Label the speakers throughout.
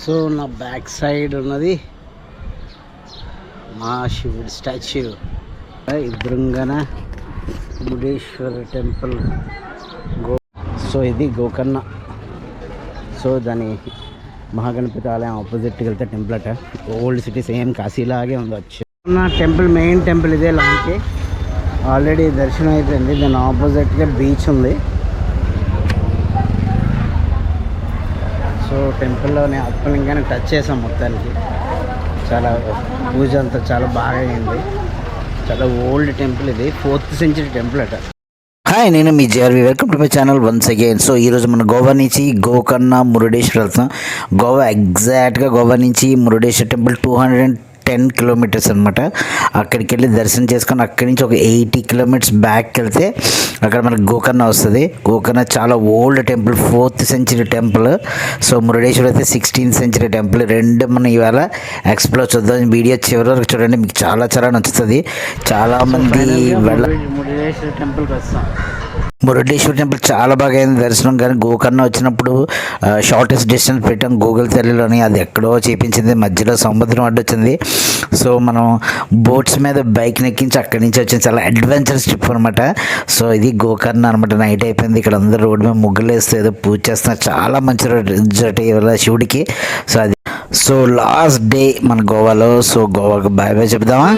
Speaker 1: So నా back side ఉన్నది మా శివుడి స్టాచ్యూ. ఎదురుగాన ముడేశ్వర టెంపుల్. గో సో ఇది గోకర్ణ. సో దాని మహాగణపతి ఆలయం ఆపోజిట్కి వెళ్తే టెంపుల్ అట. ఓల్డ్ సిటీ సేమ్ కాశీలాగే ఉండొచ్చు నా టెంపుల్ మెయిన్ టెంపుల్ ఇదే లాంటి. ఆల్రెడీ దర్శనం అయిపోయింది. దాని ఆపోజిట్గా బీచ్ ఉంది. సో టెంపుల్లోనే అప్పలింగానే టచ్ చేసాం మొత్తానికి. చాలా పూజ అంతా చాలా బాగా అయింది. చాలా ఓల్డ్ టెంపుల్ ఇది. ఫోర్త్ సెంచరీ టెంపుల్ అట.
Speaker 2: హాయ్ నేను మీ JRV welcome to my channel once again so ఈరోజు మన గోవా నుంచి గోకర్ణ మురుడేశ్వర్ వెళ్తున్నాం. గోవా ఎగ్జాక్ట్గా గోవా నుంచి Murudeshwar temple two hundred and ten kilometres అనమాట అక్కడికి వెళ్ళి దర్శనం చేసుకొని అక్కడి నుంచి ఒక ఎయిటీ కిలోమీటర్స్ బ్యాక్ వెళ్తే అక్కడ మనకి గోకర్ణ వస్తుంది. గోకర్ణ చాలా old temple fourth century temple. So Murudeshwar అయితే సిక్స్టీన్త్ సెంచరీ టెంపుల్. రెండు మనం ఇవాళ ఎక్స్ప్లోర్ చూద్దాం. వీడియో చివరి వరకు చూడండి. మీకు చాలా చాలా నచ్చుతుంది. చాలామంది వెళ్ళ
Speaker 1: మురుడేశ్వర టెంపుల్కి వస్తాం.
Speaker 2: మురుడేశ్వర టెంపుల్ చాలా బాగా అయింది దర్శనం. కానీ గోకర్ణ వచ్చినప్పుడు షార్టెస్ట్ డిస్టెన్స్ పెట్టాం గూగుల్ తెల్లలోని. అది ఎక్కడో చేపించింది. మధ్యలో సముద్రం అడ్డొచ్చింది సో మనం బోట్స్ మీద బైక్ నెక్కించి అక్కడి నుంచి వచ్చింది చాలా అడ్వెంచరస్ ట్రిప్ అనమాట సో ఇది గోకర్ణ అనమాట నైట్ అయిపోయింది. ఇక్కడ అందరూ రోడ్డు మీద ముగ్గులు ఏదో పూజ చేస్తున్నారు. చాలా మంచి రిజల్ట్ ఇవాళ శివుడికి. సో అది. సో లాస్ట్ డే మన గోవాలో. సో గోవాకు బాయ్ బాయ్ చెప్దామా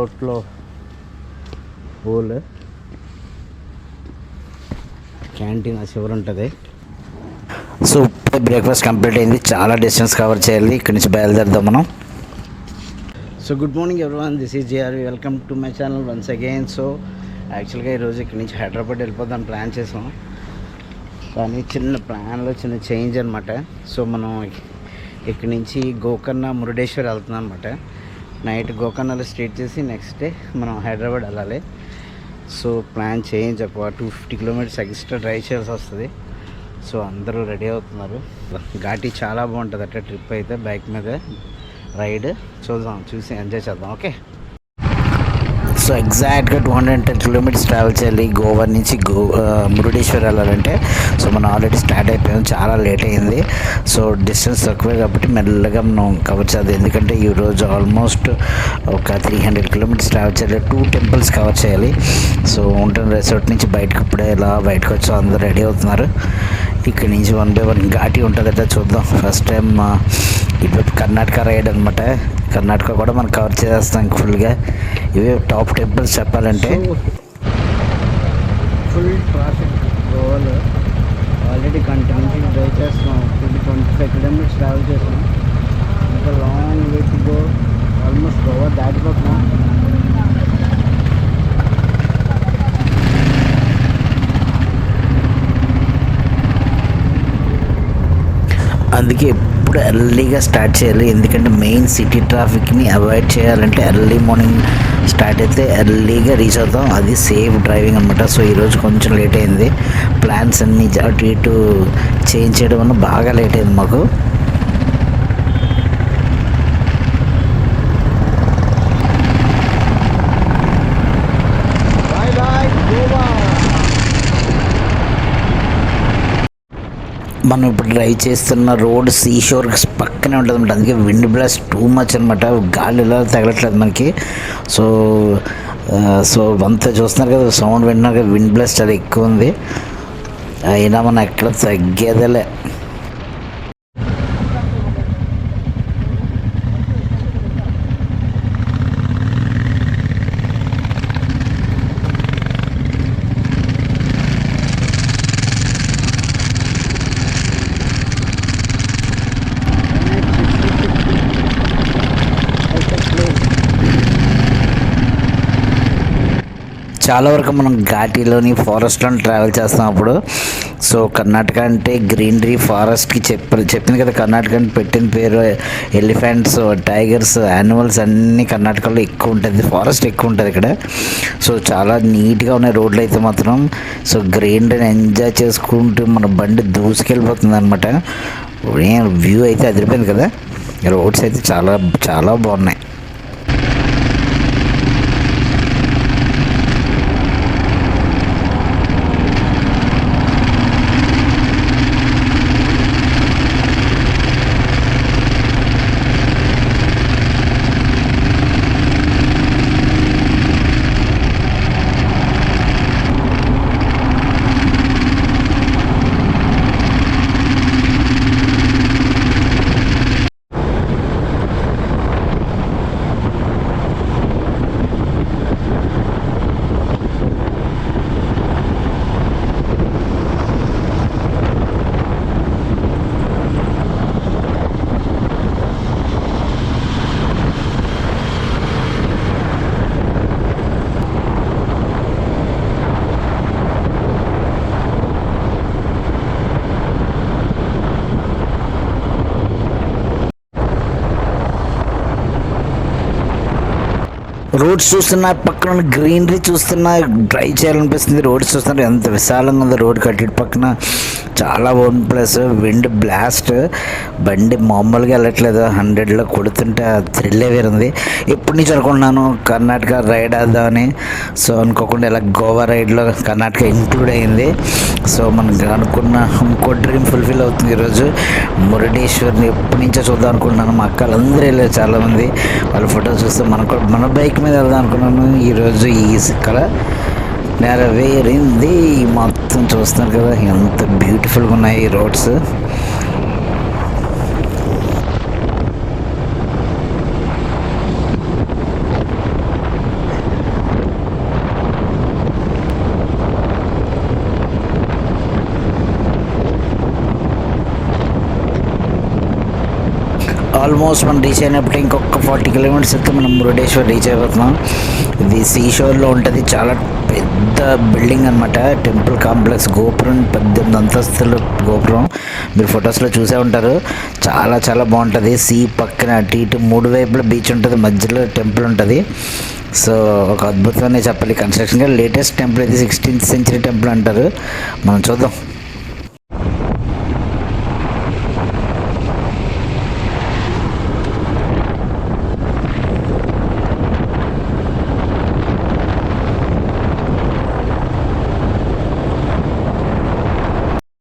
Speaker 1: సో రిసార్ట్లో పూల్ క్యాంటీన్ ఆ చివరి ఉంటుంది.
Speaker 2: సో ఇప్పుడే బ్రేక్ఫాస్ట్ కంప్లీట్ అయింది. చాలా డిస్టెన్స్ కవర్ చేయాలి. ఇక్కడి నుంచి బయలుదేరుదాం మనం.
Speaker 1: So good morning everyone this is GR welcome to my channel once again so యాక్చువల్గా ఈరోజు ఇక్కడ నుంచి హైదరాబాద్ వెళ్ళిపోదాం ప్లాన్ చేసాం. కానీ చిన్న ప్లాన్లో చిన్న చేంజ్ అనమాట సో మనం ఇక్కడి నుంచి గోకర్ణ మురుడేశ్వర్ వెళ్తున్నాం అనమాట నైట్ గోకర్ణలో స్టేట్ చేసి నెక్స్ట్ డే మనం హైదరాబాద్ వెళ్ళాలి. సో ప్లాన్ చేంజ్ ఒక two fifty kilometres extra drive చేయాల్సి వస్తుంది. సో అందరూ రెడీ అవుతున్నారు. ఘాటి చాలా బాగుంటుంది అట్లా ట్రిప్ అయితే బైక్ మీద రైడ్. చూద్దాం చూసి ఎంజాయ్ చేద్దాం ఓకే?
Speaker 2: సో ఎగ్జాక్ట్గా two hundred ten kilometres travel చేయాలి. గోవా నుంచి గో మురుడేశ్వర్ వెళ్ళాలంటే. సో మనం ఆల్రెడీ స్టార్ట్ అయిపోయాం. చాలా లేట్ అయింది. సో డిస్టెన్స్ తక్కువే కాబట్టి మెల్లగా మనం కవర్ చేయాలి ఎందుకంటే ఈరోజు ఆల్మోస్ట్ ఒక త్రీ హండ్రెడ్ కిలోమీటర్స్ ట్రావెల్ చేయాలి. టూ టెంపుల్స్ కవర్ చేయాలి. సో ఉంటన్ రిసార్ట్ నుంచి బయటకు ఇప్పుడే ఇలా బయటకు వచ్చి అందరూ రెడీ అవుతున్నారు. ఇక్కడి నుంచి వన్ బై వన్ ఘాటి ఉంటుందట చూద్దాం. ఫస్ట్ టైం ఇప్పుడు కర్ణాటక రైడ్ అనమాట కర్ణాటక కూడా మనం కవర్ చేస్తాం ఫుల్గా ఇవే టాప్ టెంపుల్స్ చెప్పాలంటే.
Speaker 1: ఫుల్ ట్రాఫిక్ గోవాలో ఆల్రెడీ గంట నుంచి డ్రైవ్ చేస్తున్నాం. ట్వంటీ ఫైవ్ కిలోమీటర్స్ ట్రావెల్ చేస్తున్నాం. ఇంకా long way to go almost Goa దాటిపోతున్నాం
Speaker 2: అందుకే ఎప్పుడు ఎర్లీగా స్టార్ట్ చేయాలి. ఎందుకంటే మెయిన్ సిటీ ట్రాఫిక్ని అవాయిడ్ చేయాలంటే ఎర్లీ మార్నింగ్ స్టార్ట్ అయితే ఎర్లీగా రీచ్ అవుతాం. అది సేఫ్ డ్రైవింగ్ అనమాట సో ఈరోజు కొంచెం లేట్ అయింది. ప్లాన్స్ అన్నీ అటు ఇటు చేంజ్ చేయడం వల్ల బాగా లేట్ అయింది మాకు. మనం ఇప్పుడు డ్రైవ్ చేస్తున్న రోడ్ సీషోర్ పక్కనే ఉంటుంది అనమాట అందుకే విండ్ బ్లాస్ట్ టూ మచ్ అనమాట గాలి ఎలా తగలట్లేదు మనకి. సో సో అంతా చూస్తున్నారు కదా సౌండ్ వింటున్నారు కదా విండ్ బ్లాస్ట్ చాలా ఎక్కువ ఉంది. అయినా మనం ఎక్కడ తగ్గేదలే. చాలా వరకు మనం ఘాటీలోని ఫారెస్ట్లో ట్రావెల్ చేస్తున్నప్పుడు సో కర్ణాటక అంటే గ్రీనరీ ఫారెస్ట్కి చెప్ప చెప్పింది కదా కర్ణాటక అని పెట్టిన పేరు ఎలిఫెంట్స్ టైగర్స్ యానిమల్స్ అన్నీ కర్ణాటకలో ఎక్కువ ఉంటుంది ఫారెస్ట్ ఎక్కువ ఉంటుంది ఇక్కడ. సో చాలా నీట్గా ఉన్నాయి రోడ్లు అయితే మాత్రం. సో గ్రీనరీని ఎంజాయ్ చేసుకుంటూ మన బండి దూసుకెళ్ళిపోతుంది అనమాట వ్యూ అయితే అదిరిపోయింది కదా. రోడ్స్ అయితే చాలా చాలా బాగున్నాయి. రోడ్స్ చూస్తున్నా పక్కన గ్రీనరీ చూస్తున్నా డ్రైవ్ చేయాలనిపిస్తుంది. రోడ్స్ చూస్తున్నారు ఎంత విశాలంగా ఉంది రోడ్ కట్టి పక్కన. చాలా ఓన్ ప్లస్. Wind blast. బండి మామూలుగా వెళ్ళట్లేదు. హండ్రెడ్లో కొడుతుంటే థ్రిల్లే వేరుంది. ఎప్పటి నుంచి అనుకుంటున్నాను కర్ణాటక రైడ్ వేద్దామని సో అనుకోకుండా ఇలా గోవా రైడ్లో కర్ణాటక ఇంక్లూడ్ అయింది. సో మనకు అనుకున్న ఇంకో డ్రీమ్ ఫుల్ఫిల్ అవుతుంది ఈరోజు. మురుడేశ్వర్ని ఎప్పటి నుంచో చూద్దాం అనుకుంటున్నాను. మా అక్కలు అందరూ వెళ్ళారు చాలామంది. వాళ్ళ ఫోటోస్ చూస్తే మనకు కూడా మన బైక్ మీద వెళ్దాం అనుకున్నాను. ఈరోజు ఈ కళ. నెరవేరింది. మొత్తం చూస్తున్నారు కదా ఎంత బ్యూటిఫుల్గా ఉన్నాయి ఈ రోడ్స్ ఆల్మోస్ట్ మనం రీచ్ అయినప్పుడు ఇంకొక ఫార్టీ కిలోమీటర్స్ అయితే మనం మురుడేశ్వర్ రీచ్ అయిపోతున్నాం. ఇది సీషోర్లో ఉంటుంది. చాలా పెద్ద బిల్డింగ్ అనమాట టెంపుల్ కాంప్లెక్స్ గోపురం పద్దెనిమిది అంతస్తుల గోపురం. మీరు ఫొటోస్లో చూసే ఉంటారు. చాలా చాలా బాగుంటుంది. సీ పక్కన అటు ఇటు మూడు వైపుల బీచ్ ఉంటుంది. మధ్యలో టెంపుల్ ఉంటుంది. సో ఒక అద్భుతమనే చెప్పాలి. కన్స్ట్రక్షన్గా లేటెస్ట్ టెంపుల్ ఇది సిక్స్టీన్త్ సెంచరీ టెంపుల్ అంటారు. మనం చూద్దాం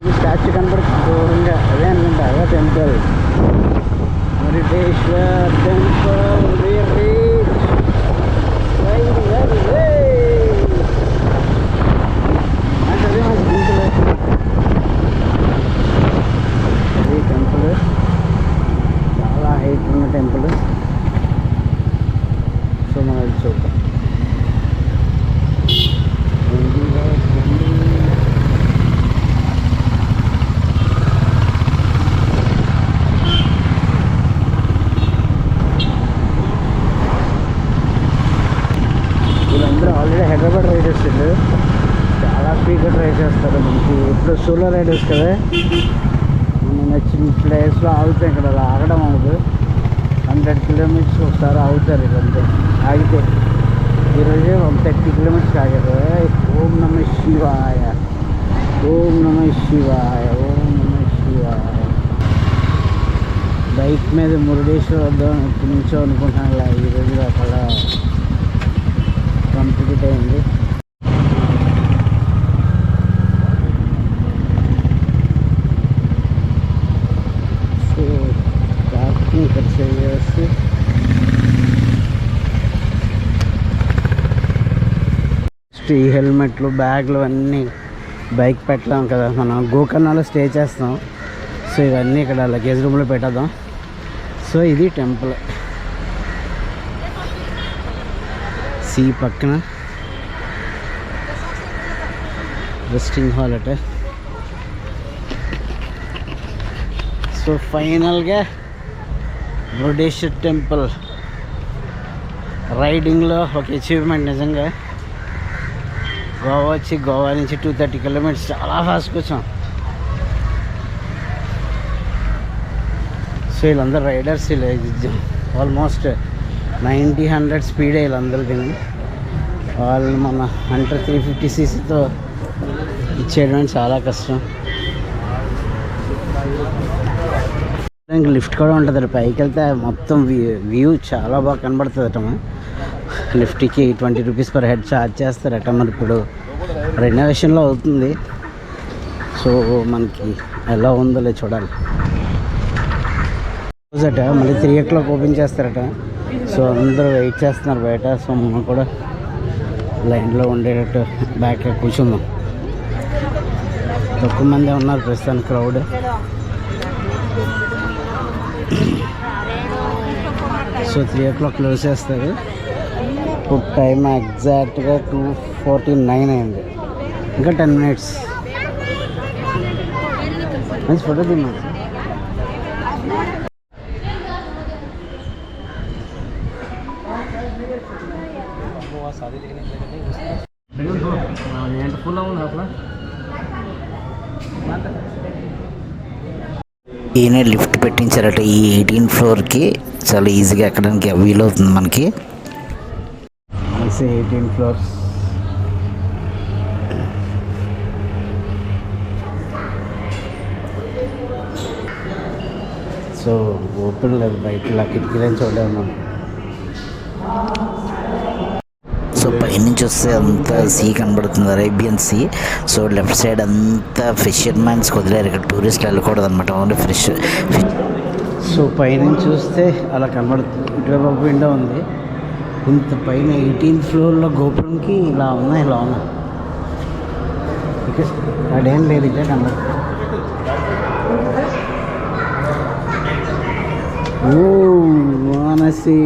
Speaker 1: ఈ స్టాచ్యూ కనపడుతుంది దూరంగా అదే అనుకుంటా అదే temple Murudeshwar temple we reach. Very, very, very. నాకు అదే మాకు టెంపుల్ ఇది టెంపుల్ చాలా హైట్ ఉన్న టెంపుల్ సో మనం అది చూద్దాం వీళ్ళందరూ ఆల్రెడీ హైదరాబాద్ రైడర్స్ వీళ్ళు చాలా స్పీడ్గా డ్రైవ్ చేస్తారు మనకి ఇప్పుడు సోలో రైడర్స్ కదా మనం నచ్చిన ప్లేస్లో ఆగుతాం ఇక్కడ అలా ఆగడం అవ్వదు హండ్రెడ్ కిలోమీటర్స్ ఒకసారి ఆగుతారు ఇదంతా ఆగితే ఈరోజే వన్ థర్టీ కిలోమీటర్స్ ఆగారు ఏయ్, ఓం నమ శివాయ ఓం నమ శివాయ ఓం నమ శివాయ బైక్ మీద మురుడేశ్వర్ వద్దాం ఎప్పటి నుంచో అనుకుంటున్నాను ఇలా ఈరోజు అక్కడ కంప్లీట్ అయింది చేసి నెక్స్ట్ ఈ హెల్మెట్లు బ్యాగ్లు అన్నీ బైక్ పెట్టలేం కదా. మనం గోకర్ణలో స్టే చేస్తాం. సో ఇవన్నీ ఇక్కడ లగేజ్ రూమ్లో పెట్టేద్దాం. సో ఇది టెంపుల్. సీ పక్కన రెస్టింగ్ హాల్ అట. సో ఫైనల్గా బృడేశ్వర్ టెంపుల్. రైడింగ్లో ఒక అచీవ్మెంట్ నిజంగా. గోవా వచ్చి గోవా నుంచి టూ థర్టీ కిలోమీటర్స్ చాలా ఫాస్ట్కి వచ్చాం సో వీళ్ళందరూ రైడర్స్ వీళ్ళు ఆల్మోస్ట్ నైంటీ హండ్రెడ్ స్పీడ్ వీళ్ళందరూ తిని వాళ్ళు మన హండ్రెడ్ త్రీ ఫిఫ్టీ సీసీతో ఇచ్చేయడం చాలా కష్టం. ఇంకా లిఫ్ట్ కూడా ఉంటుంది పైకి వెళ్తే మొత్తం వ్యూ చాలా బాగా కనబడుతుంది అటమా నిఫ్టీకి twenty rupees per head charge చేస్తారట మరి ఇప్పుడు. రెనోవేషన్లో అవుతుంది. సో మనకి ఎలా ఉందో చూడాలి. రోజట మళ్ళీ త్రీ ఓ క్లాక్ ఓపెన్ చేస్తారట. సో అందరూ వెయిట్ చేస్తున్నారు బయట. సో మనం కూడా లైన్లో ఉండేటట్టు బ్యాక్ కూర్చుందాం. తక్కువ మంది ఉన్నారు ప్రస్తుతానికి crowd so three o'clock close చేస్తారు. ఇప్పుడు టైం ఎగ్జాక్ట్గా టూ ఫార్టీ నైన్ అయింది. ఇంకా టెన్ మినిట్స్. మంచి ఫోటో తిన్నాం
Speaker 2: ఈయన లిఫ్ట్ పెట్టించారట ఈ ఎయిటీన్ ఫ్లోర్కి. చాలా ఈజీగా ఎక్కడానికి వీలవుతుంది మనకి.
Speaker 1: Eighteen floors. సో ఓపెన్ లేదు బయట ఇలా కిటికీలని చూడాలి
Speaker 2: సో పైనుంచి వస్తే అంతా సీ కనబడుతుంది Arabian sea. So left side అంతా ఫిషర్ మ్యాన్స్ వదిలేరు ఇక్కడ టూరిస్టులు వెళ్ళకూడదు అనమాట ఓన్లీ ఫ్రెష్
Speaker 1: సో పైనుంచి చూస్తే అలా కనబడుతుంది. ఇటువైపు విండో ఉంది. ఇంత పైన ఎయిటీన్త్ ఫ్లోర్లో గోపురంకి ఇలా ఉన్నాయి ఇలా ఉన్నా ఇక అదేం లేదు ఇక్కడ కనబడు ఓ మానసి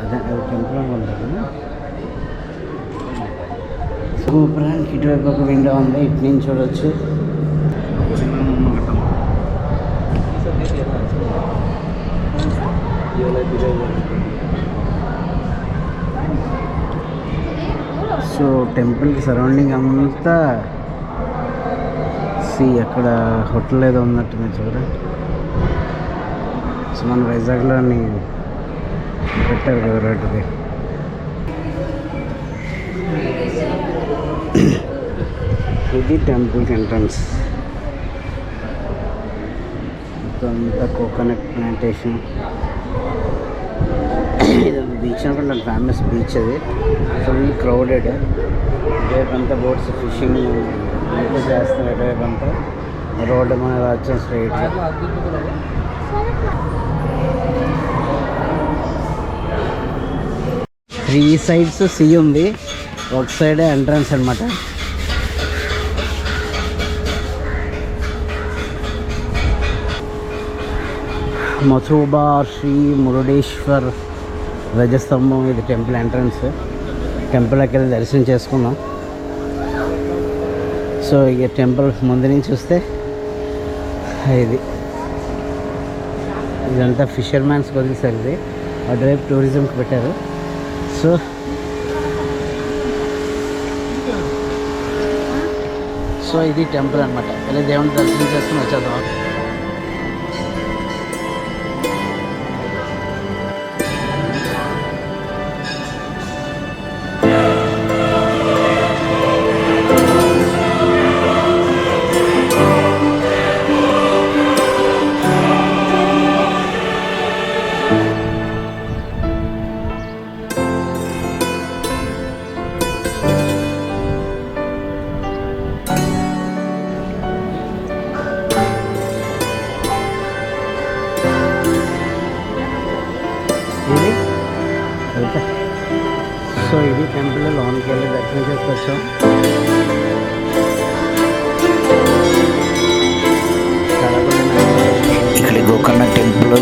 Speaker 1: అదే టెంపుల్ అనుకుంటారు గోపురానికి ఇటువైపు ఒక విండో ఉంది ఇటు నుంచి చూడొచ్చు. సో టెంపుల్కి సరౌండింగ్ అంతా సి అక్కడ హోటల్ ఏదో ఉన్నట్టుంది చూడండి సో మన వైజాగ్లోని పెట్టారు కదా రోడ్డుది. ఇది టెంపుల్కి ఎంట్రన్స్. అంతా కోకోనట్ ప్లాంటేషన్. ఇది బీచ్ అనుకుంటాను ఫేమస్ బీచ్ అది. ఫుల్ క్రౌడెడ్ ఇటువైపు అంతా బోట్స్ ఫిషింగ్ అయితే చేస్తారు ఇటువైపు అంతా. రోడ్డు మీద వచ్చాం స్ట్రైట్ త్రీ సైడ్స్ సీ ఉంది. ఒక సైడ్ ఎంట్రన్స్ అనమాట మథూబా శ్రీ మురుడేశ్వర్ ధ్వజస్తంభం ఇది టెంపుల్ ఎంట్రన్స్. టెంపుల్కి వెళ్ళి దర్శనం చేసుకుందాం సో ఇక టెంపుల్ ముందు నుంచి చూస్తే ఇది. ఇదంతా ఫిషర్ మ్యాన్స్ వదిలేసారు ఇది. అటువైపు టూరిజంకి పెట్టారు. సో సో ఇది టెంపుల్ అనమాట వెళ్ళి దేవుని దర్శనం చేసుకుని వచ్చేద్దాం.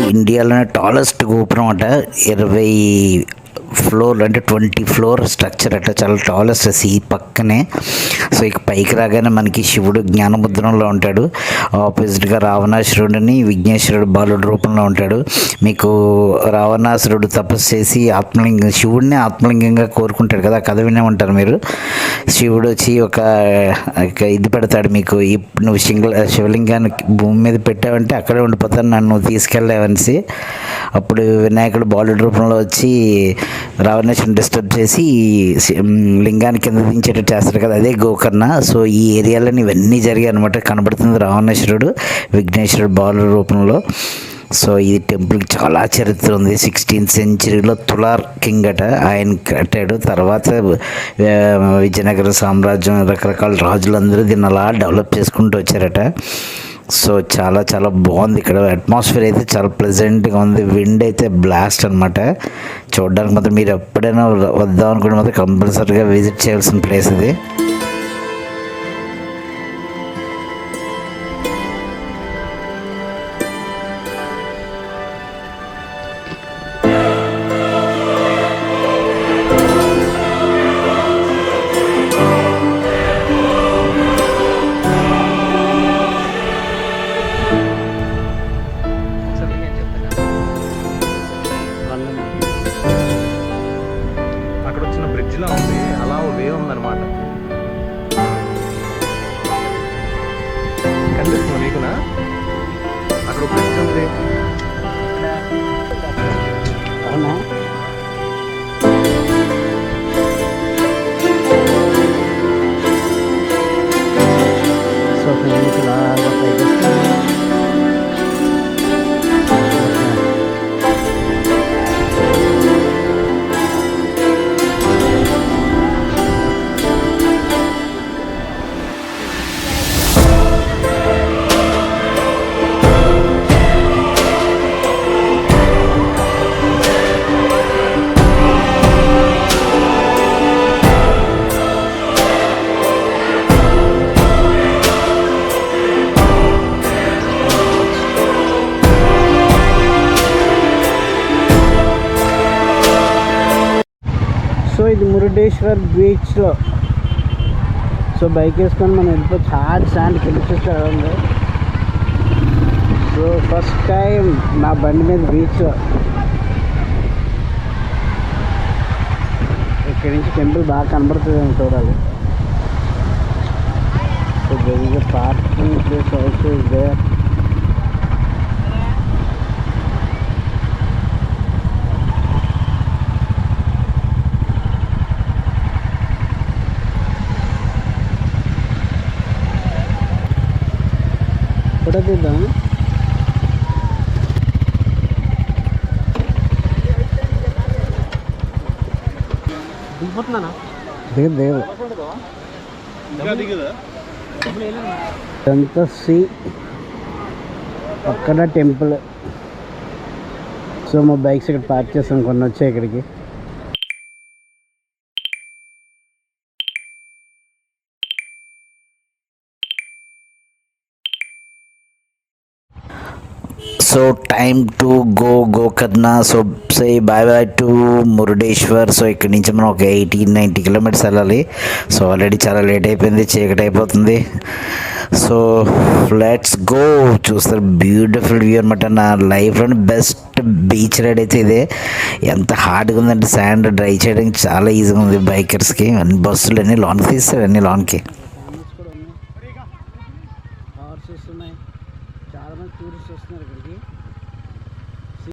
Speaker 2: ఇండియాలోనే టాలెస్ట్ గోపురం అట ఇరవై ఫ్లోర్ అంటే ట్వంటీ ఫ్లోర్ స్ట్రక్చర్ అట చాలా టాలెస్ట్ సీ పక్కనే. సో ఇక పైకి రాగానే మనకి శివుడు జ్ఞానముద్రంలో ఉంటాడు. ఆపోజిట్గా రావణాసురుడిని విఘ్నేశ్వరుడు బాలుడు రూపంలో ఉంటాడు. మీకు రావణాసురుడు తపస్సు చేసి ఆత్మలింగం శివుడిని ఆత్మలింగంగా కోరుకుంటాడు కదా కథ వినే ఉంటారు మీరు. శివుడు వచ్చి ఒక ఇది పెడతాడు మీకు ఇప్పుడు నువ్వు శింగ శివలింగాన్ని భూమి మీద పెట్టావంటే అక్కడే ఉండిపోతాను నన్ను తీసుకెళ్ళావనిసి అప్పుడు వినాయకుడు బాలుడు రూపంలో వచ్చి రావణేశ్వరుని డిస్టర్బ్ చేసి లింగాన్ని కింద దించేటట్టు చేస్తారు కదా అదే గోకర్ణ. సో ఈ ఏరియాలోని ఇవన్నీ జరిగాయి అనమాట కనబడుతుంది రావణేశ్వరుడు విఘ్నేశ్వరుడు బాలు రూపంలో. సో ఈ టెంపుల్కి చాలా చరిత్ర ఉంది. సిక్స్టీన్త్ సెంచరీలో తులార్ కింగ్ అట ఆయన కట్టాడు. తర్వాత విజయనగర సామ్రాజ్యం రకరకాల రాజులందరూ దీన్ని అలా డెవలప్ చేసుకుంటూ వచ్చారట. సో చాలా చాలా బాగుంది ఇక్కడ. అట్మాస్ఫియర్ అయితే చాలా ప్లెజెంట్గా ఉంది. విండ్ అయితే బ్లాస్ట్ అనమాట చూడడానికి మాత్రం మీరు ఎప్పుడైనా వద్దాం అనుకుంటే మాత్రం కంపల్సరీగా విజిట్ చేయాల్సిన ప్లేస్ ఇది.
Speaker 1: ఇది మురుడేశ్వర్ బీచ్లో సో బైక్ వేసుకొని మనం వెళ్ళిపోవచ్చు హార్డ్ శాండ్ కిలోమీటర్స్ ఉంది. సో ఫస్ట్ టైం నా బండి మీద బీచ్లో ఇక్కడి నుంచి టెంపుల్ బాగా కనబడుతుంది అని చూడాలి so there parking place also is there తీద్దాం దిగిపోతున్నానా? దిగదు దిగదు. ఇదంతా సి అక్కడ టెంపుల్. సో మా బైక్స్ ఇక్కడ పార్క్ చేస్తాం కొన్ని వచ్చాయి ఇక్కడికి.
Speaker 2: So time to go Gokarna so say bye bye to Murudeshwar so ఇక్కడ నుంచి మనం ఒక ఎయిటీ నైంటీ కిలోమీటర్స్ వెళ్ళాలి. సో ఆల్రెడీ చాలా లేట్ అయిపోయింది చీకటి అయిపోతుంది. సో లెట్స్ గో చూస్తారు బ్యూటిఫుల్ వ్యూ అనమాట నా లైఫ్లోని బెస్ట్ బీచ్ రైడ్ అయితే ఇదే. ఎంత హార్డ్గా ఉందంటే శాండ్ డ్రై చేయడానికి చాలా ఈజీగా ఉంది బైకర్స్కి అన్ని బస్సులు అన్నీ లాన్కి తీస్తారు అన్ని లాన్కి.